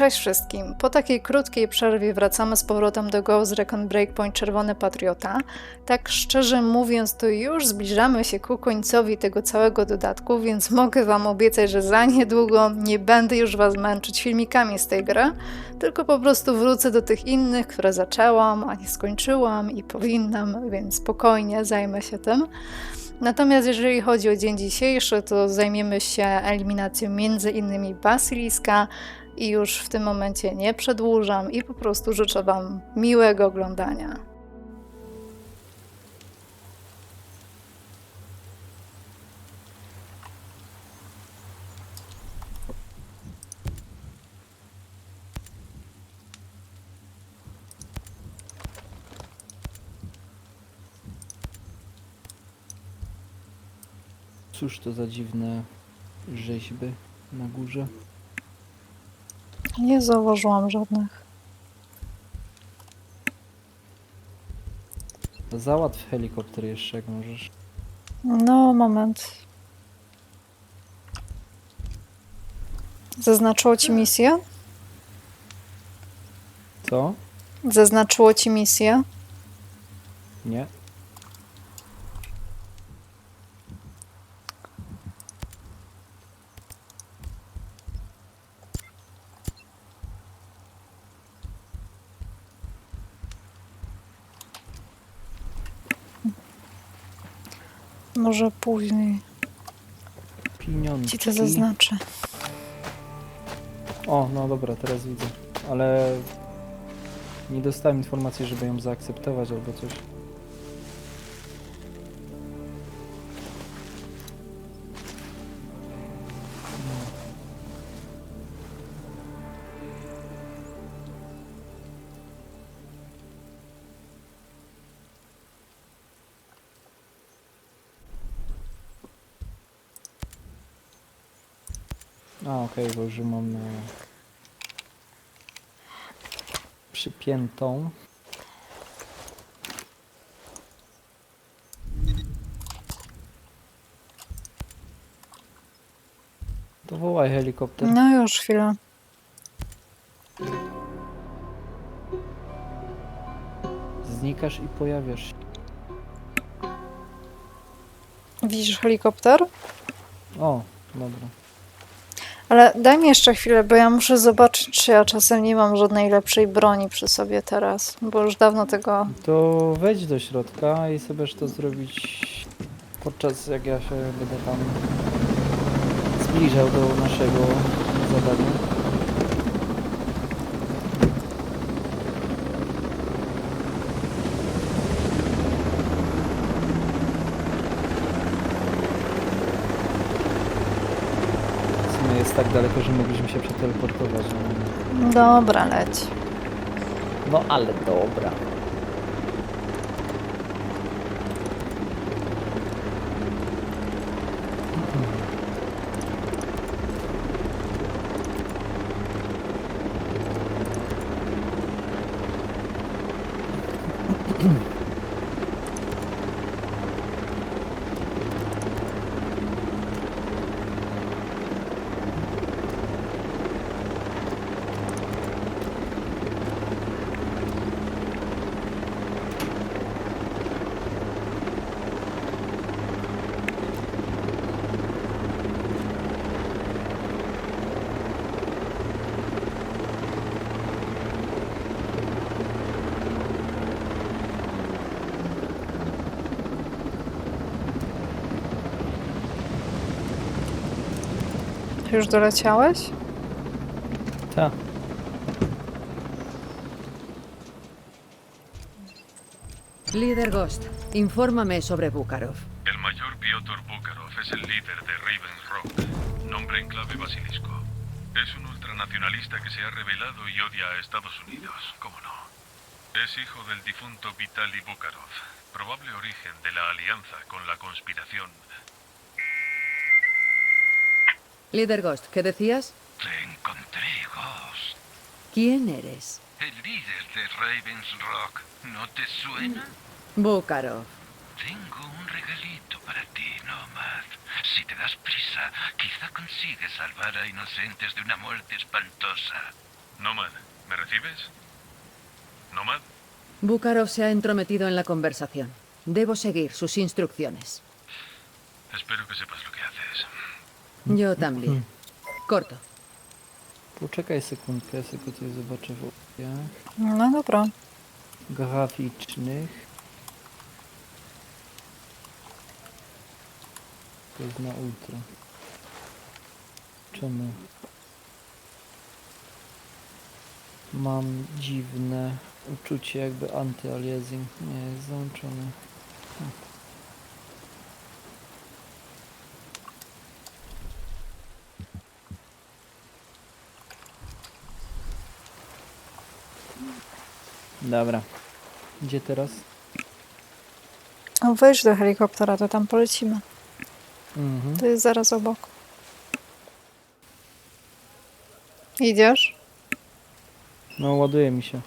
Cześć wszystkim. Po takiej krótkiej przerwie wracamy z powrotem do Ghost Recon Breakpoint Czerwony Patriota. Tak szczerze mówiąc, to już zbliżamy się ku końcowi tego całego dodatku, więc mogę Wam obiecać, że za niedługo nie będę już Was męczyć filmikami z tej gry, tylko po prostu wrócę do tych innych, które zaczęłam, a nie skończyłam i powinnam, więc spokojnie zajmę się tym. Natomiast jeżeli chodzi o dzień dzisiejszy, to zajmiemy się eliminacją między innymi Basiliska i już w tym momencie nie przedłużam i po prostu życzę Wam miłego oglądania. Cóż to za dziwne rzeźby na górze? Nie zauważyłam żadnych. Załatw helikopter jeszcze jak możesz. No, moment. Zaznaczyło ci misję? Co? Zaznaczyło ci misję? Nie? Może później Pieniądze. ci to zaznaczę. O, no dobra, teraz widzę. Ale nie dostałem informacji, żeby ją zaakceptować albo coś. Bo już mam e, przypiętą. To wołaj helikopter. No już chwilę. Znikasz i pojawiasz się. Widzisz helikopter? O, dobra. Ale daj mi jeszcze chwilę, bo ja muszę zobaczyć, czy ja czasem nie mam żadnej lepszej broni przy sobie teraz, bo już dawno tego... To wejdź do środka i sobie to zrobić podczas jak ja się będę tam zbliżał do naszego zadania. Jest tak daleko, że mogliśmy się przeteleportować. no. Dobra, leć. No ale dobra. Już doleciałeś? Tak. Líder Ghost, infórmame sobre Búcarov. El mayor Piotr Bukharov es el líder de Raven's Rock, nombre en clave basilisco. Es un ultranacionalista que se ha rebelado y odia a Estados Unidos, cómo no. Es hijo del difunto Vitaly Bukharov, probable origen de la alianza con la conspiración. Líder Ghost, ¿qué decías? Te encontré, Ghost. ¿Quién eres? El líder de Raven's Rock. ¿No te suena? Búcarov. Tengo un regalito para ti, Nomad. Si te das prisa, quizá consigues salvar a inocentes de una muerte espantosa. Nomad, ¿me recibes? Nomad, Búcarov se ha entrometido en la conversación. Debo seguir sus instrucciones. espero que sepas lo que haces. Yo también. Corto. Poczekaj sekundkę, ja sobie tutaj zobaczę w opcjach No dobra. graficznych. To jest na ultra. Czemu? Mam dziwne uczucie jakby anty-aliasing. Nie, jest załączone. Dobra. Gdzie teraz? O, wejdź do helikoptera, to tam polecimy. Mhm. To jest zaraz obok. Idziesz? No, ładuje mi się.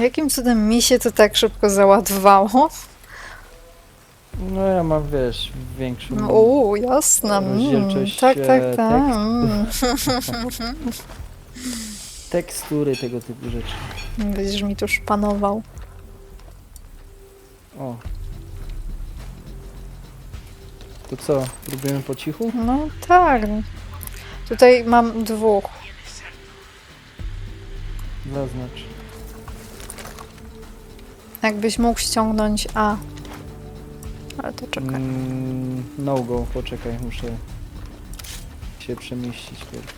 Jakim cudem mi się to tak szybko załadowało? No ja mam, wiesz, większą... No, Uuu, jasne. Mm, Rozdzielczość, tak, tak, e, tak. tekstu. Mm. tekstury tego typu rzeczy. Będziesz mi tu szpanował. O. To co, próbujemy po cichu? No tak. Tutaj mam dwóch. Zaznacz. Jakbyś mógł ściągnąć A. Ale to czekaj. Mm, no go, poczekaj, muszę się przemieścić pierw.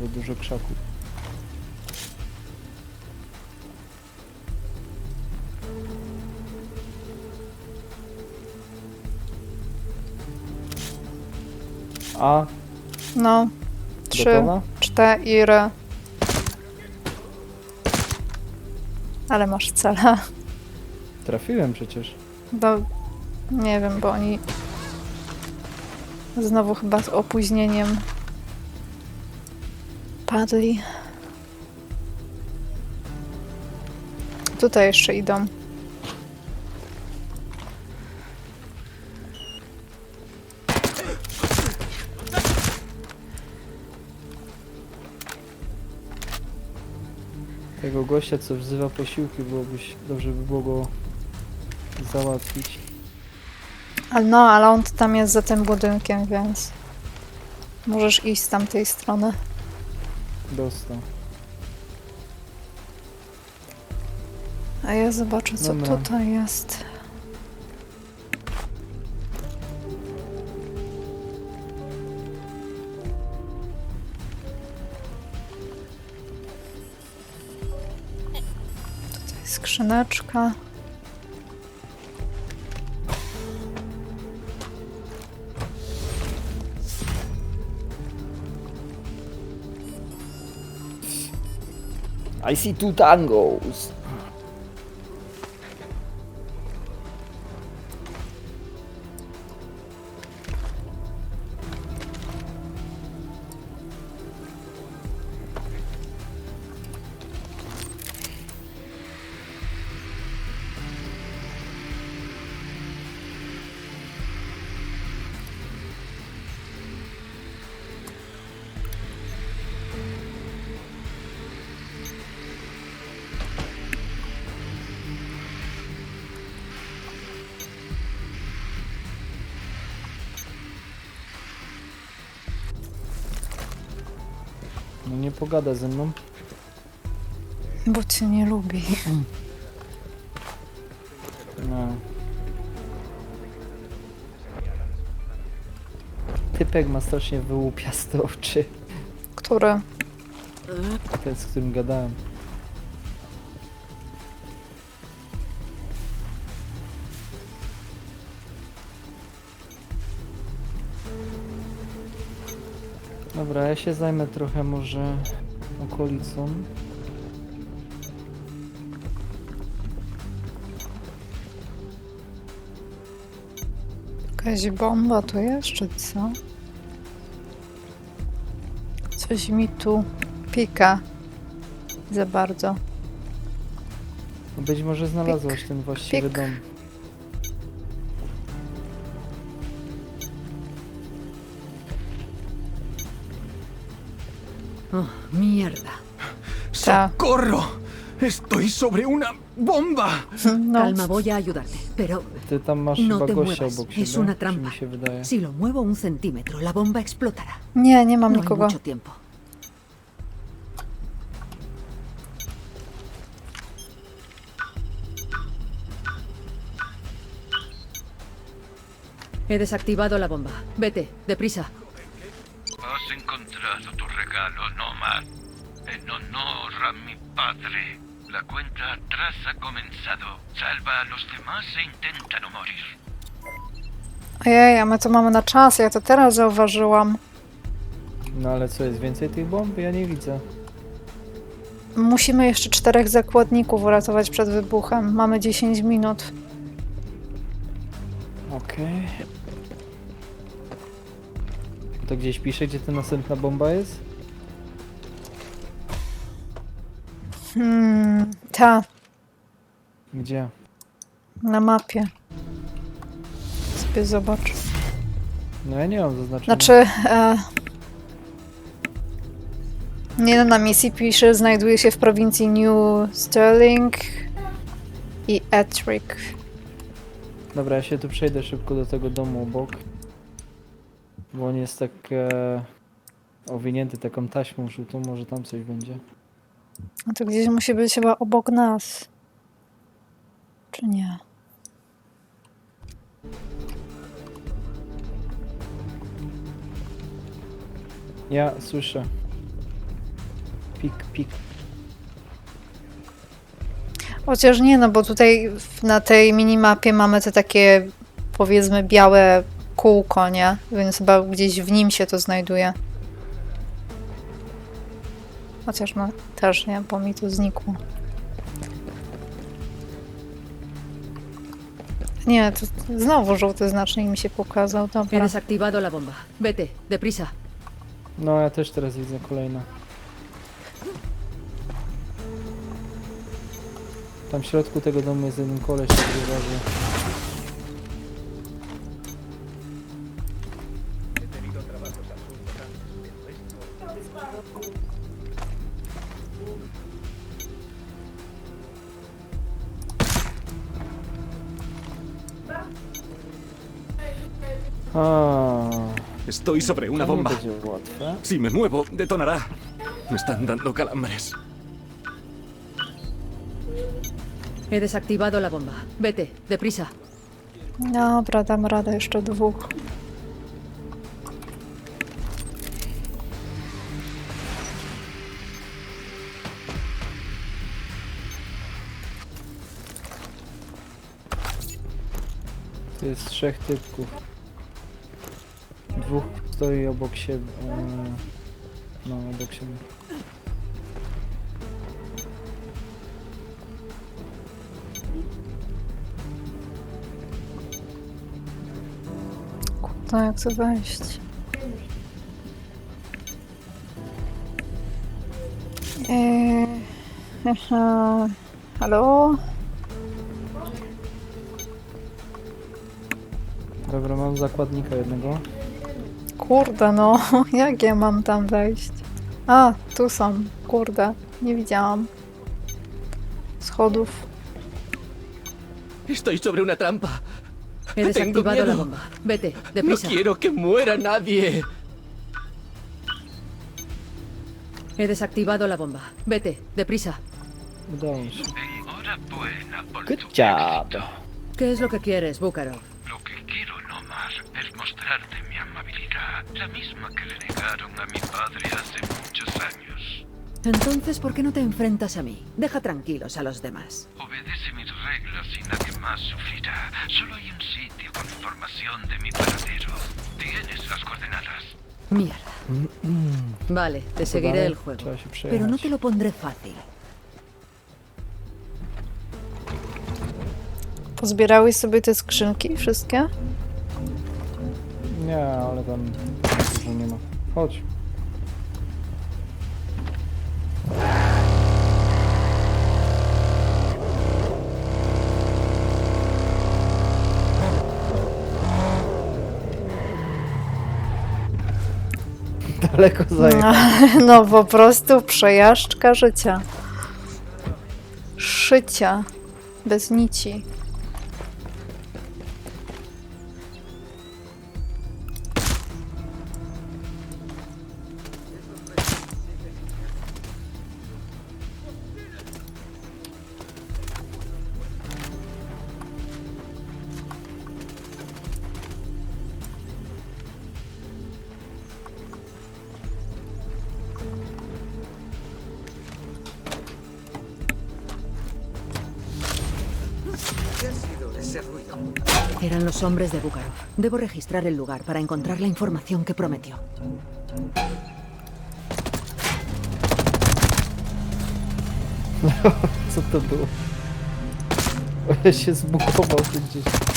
Bo dużo krzaków. A, No. Trzy, gotowa? cztery. Ale masz cele. Trafiłem przecież. Bo nie wiem, bo oni znowu chyba z opóźnieniem padli. Tutaj jeszcze idą. Gościa, co wzywa posiłki, byłoby dobrze by było go załatwić. Ale no, ale on tam jest za tym budynkiem, więc możesz iść z tamtej strony. Dostał. A ja zobaczę, co Dobra. tutaj jest. Skrzyneczka. I see two tangos. Nie pogada ze mną. Bo cię nie lubi. No. Typek ma strasznie wyłupiaste oczy. Który? Ten, z którym gadałem. Dobra, ja się zajmę trochę może okolicą. Jakaś bomba tu jest, czy co? Coś mi tu pika. Za bardzo. No Być może znalazłaś ten właściwy pik. dom. Oh, mierda. ¡Socorro! Estoy sobre una bomba. No, Calma, voy a ayudarte. Pero masz No te muevas, es siebie, una trampa. wydaje. si lo muevo un centímetro, la bomba explotará. nie, nie mam No hay nikogo. mucho tiempo. He desactivado la bomba. Vete, deprisa. Padre. La cuenta atrás ha comenzado. Salva a los demás e intenta no morir. Ojej, a my to mamy na czas, ja to teraz zauważyłam. No ale co, jest więcej tych bomb? Ja nie widzę. Musimy jeszcze czterech zakładników uratować przed wybuchem. Mamy 10 minut. Okej. To gdzieś pisze, gdzie ta następna bomba jest? Hmm, ta, Gdzie? na mapie. Sobie zobacz. No ja nie mam zaznaczenia. Znaczy, e, nie no, na misji pisze, znajduje się w prowincji New Sterling i Ettrick. Dobra, ja się tu przejdę szybko do tego domu obok. Bo on jest tak e, owinięty taką taśmą żółtą, może tam coś będzie. No to gdzieś musi być chyba obok nas. Czy nie? Ja słyszę. Pik, pik. Chociaż nie, no bo tutaj w- na tej minimapie mamy te takie powiedzmy białe kółko, nie? Więc chyba gdzieś w nim się to znajduje. Chociaż no też nie, bo mi to znikło. Nie, to znowu żółty znacznik mi się pokazał, dobra. desactivado la bomba. Vete, deprisa. No ja też teraz widzę kolejne. Tam w środku tego domu jest jeden koleś, który uważa. A, Estoy sobre una bomba. Si me muevo, detonará. Me están dando calambres. He desactivado la bomba. Vete, deprisa. Dobra, dam radę jeszcze dwóch. To jest trzech typków. Dwóch stoi obok siebie. e, No, obok siebie. No jak chcę wejść? Eee. Halo? Dobra, mam zakładnika jednego. Kurde, no, jak ja mam tam wejść? A, tu są. Kurde, nie widziałam. Schodów. Estoy sobre una trampa. He Tengo desactivado la bomba. Vete, No deprisa. quiero que muera nadie. He desactivado la bomba. Vete, deprisa. Good job. ¿Qué es lo que quieres, Búcaro? Amabilidad, la misma que le negaron a mi padre hace muchos años. Entonces, ¿por qué no te enfrentas a mí? Deja tranquilos a los demás. Obedece mis reglas y nadie más sufrirá. Solo hay un sitio con información de mi paradero. Tienes las coordenadas. Mierda. Vale, te seguiré el juego. trzeba się Pero no przejechać. te lo pondré fácil. Pozbierałeś sobie te skrzynki wszystkie? Nie, ale tam dużo nie ma. Chodź. Daleko zajechał. No po prostu przejażdżka życia. Szycia. Bez nici. Los hombres de Búcaro. Debo registrar el lugar para encontrar la información que prometió.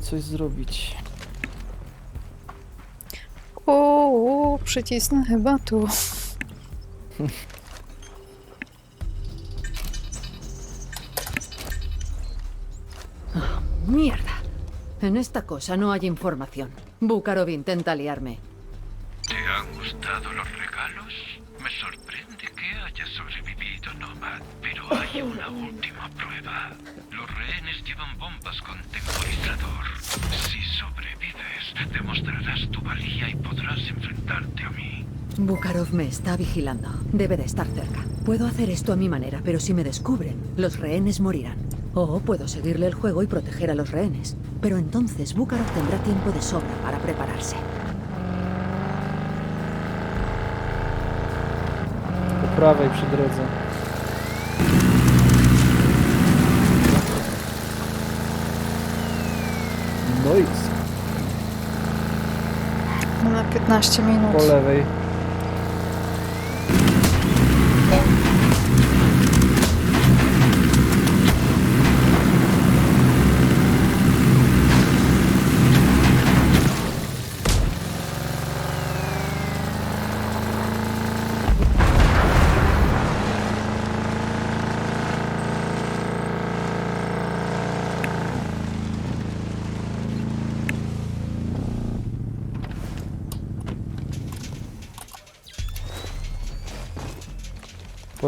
trzeba coś zrobić. Uuu, przycisnę chyba tu. ¡Mierda! En esta cosa no hay información. Búcaro intenta liarme. ¿Te han gustado los regalos? Me sorprende que hayas sobrevivido, Nomad. Pero hay una última prueba. Los rehenes llevan bombas con temporizador. Sobrevives, demostrarás tu valía y podrás enfrentarte a mí. Búcarov me está vigilando. Debe de estar cerca. Puedo hacer esto a mi manera, pero si me descubren, los rehenes morirán. O puedo seguirle el juego y proteger a los rehenes. Pero entonces Búcarov tendrá tiempo de sobra para prepararse. Po prawej przy drodze. Nice. Na 15 minut. Po lewej.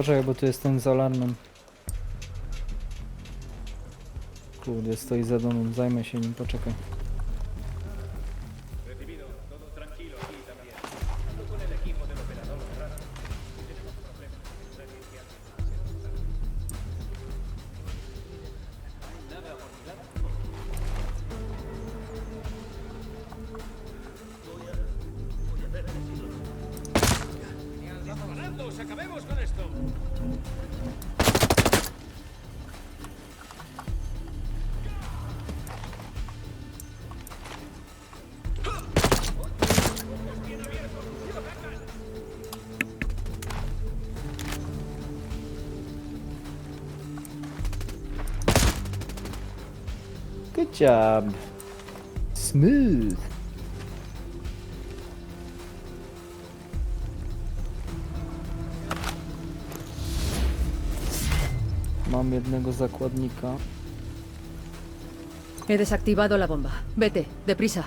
Poczekaj, bo tu jest ten z alarmem. Kurde, stoi za domem, zajmę się nim, poczekaj. ¡Acabemos con esto! Good job. Smooth. Mam jednego zakładnika. He desactivado la bomba. Vete, deprisa.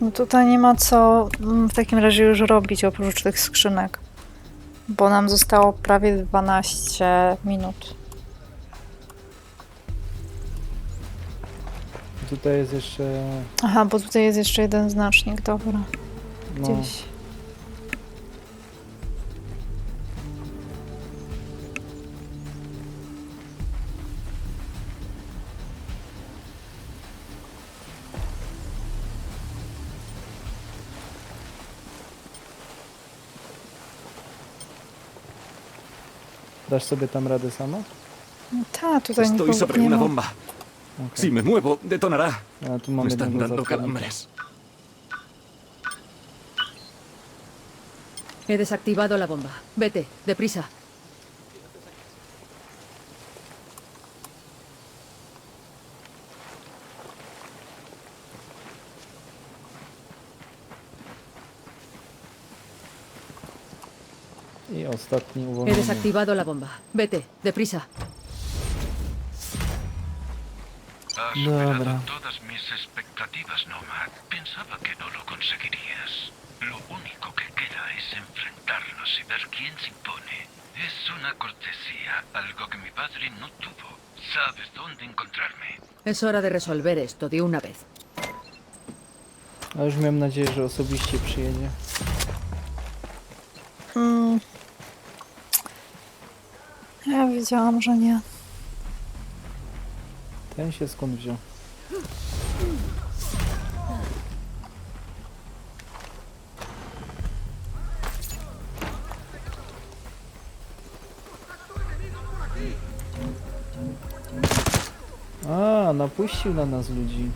No tutaj nie ma co mm, w takim razie już robić oprócz tych skrzynek. Bo nam zostało prawie 12 minut. tutaj jest jeszcze... Aha, bo tutaj jest jeszcze jeden znacznik, dobra. No, Gdzieś. dasz sobie tam radę sama? No, ta, tutaj Estoy nikogo sobre nie una ma. bomba. Si me muevo, detonará. A tu Me están dando calambres. He desactivado la bomba. Vete, deprisa. He desactivado la bomba. Vete, deprisa. Superado todas mis expectativas, Nomad. Pensaba que no lo conseguirías. Lo único que queda es enfrentarnos y ver quién se impone. Es una cortesía, algo que mi padre no tuvo. Sabes dónde encontrarme. Es hora de resolver esto de una vez. A już miałem nadzieję, że osobiście przyjedzie. Hmm. Ja wiedziałam, że nie. Ten się skąd wziął? A, napuścił na nas ludzi.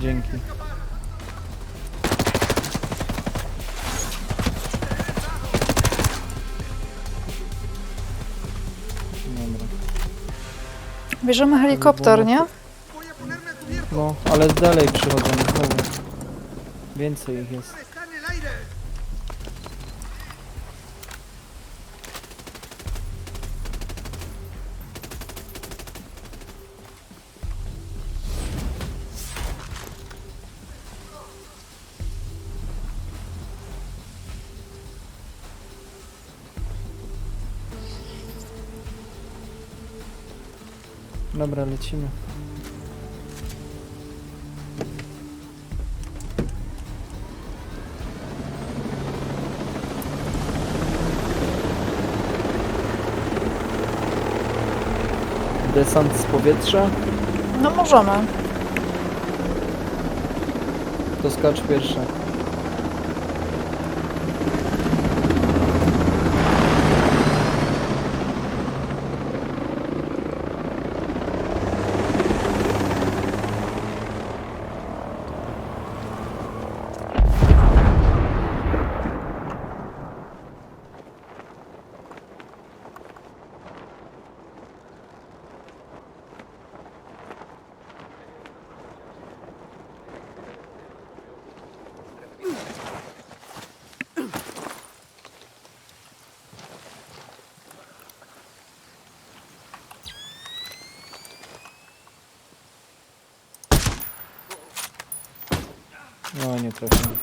Dzięki. Bierzemy helikopter, nie? No, ale dalej przychodzą znowu. Więcej ich jest. Dobra, lecimy. Desant z powietrza? No możemy. To skacz pierwsza. No nie trafiłem.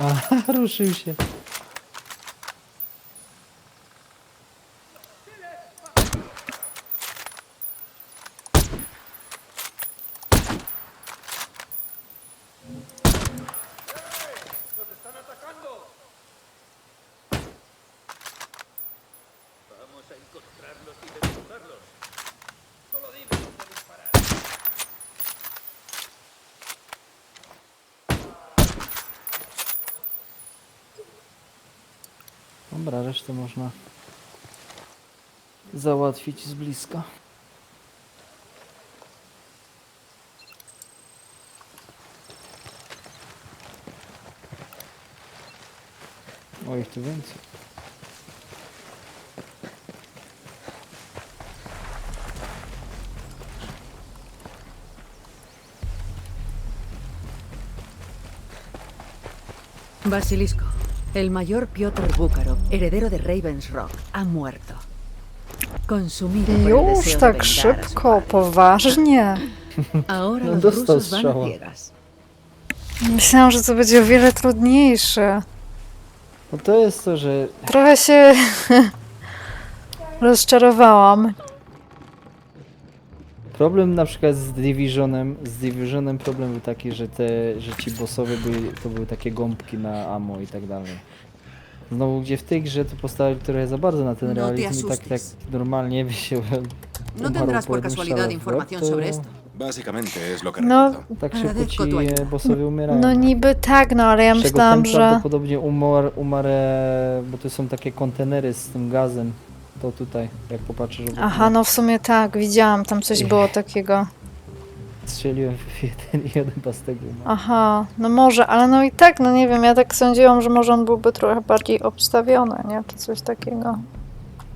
Aha, ruszył się. Resztę można załatwić z bliska. O, ich tu więcej. Basilisco. El mayor Piotr Búcaro, heredero de Ravens Rock, ha muerto. Consumido por el Już deseo de tak vengar a su szybko, padre. poważnie. Ahora No, los dostał rusos van a strzała. ciegas. Myślałam, że to będzie o wiele trudniejsze. No to jest to, że Trochę się rozczarowałam. Problem na przykład z Divisionem, z Divisionem problem był taki, że te, że ci bossowie byli, to były takie gąbki na ammo i tak dalej. Znowu gdzie w tej grze to postawił trochę za bardzo na ten No te realizm i tak jak asustes. normalnie by się ¿No umarł tendrás po por jednym casualidad strzale w información łeb, sobre to esto? Básicamente es lo que No, recuerdo. Tak szybko Agradezco ci ayuda. e, bossowie umierają. No niby tak, no ale ja czego myślałam, ten że... prawdopodobnie umarł, umarł, e, bo to są takie kontenery z tym gazem. To tutaj, jak popatrzysz obok Aha, no w sumie tak, widziałam, tam coś było takiego. Strzeliłem w jeden jeden pas tego. Aha, no może, ale no i tak, no nie wiem, ja tak sądziłam, że może on byłby trochę bardziej obstawiony, nie? Czy coś takiego.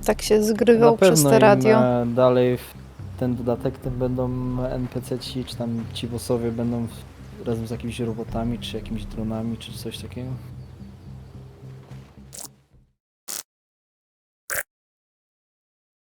Tak się zgrywał przez te im, radio. e, dalej w ten dodatek, tym będą NPC-ci, czy tam ci bossowie będą w, razem z jakimiś robotami, czy jakimiś dronami, czy coś takiego.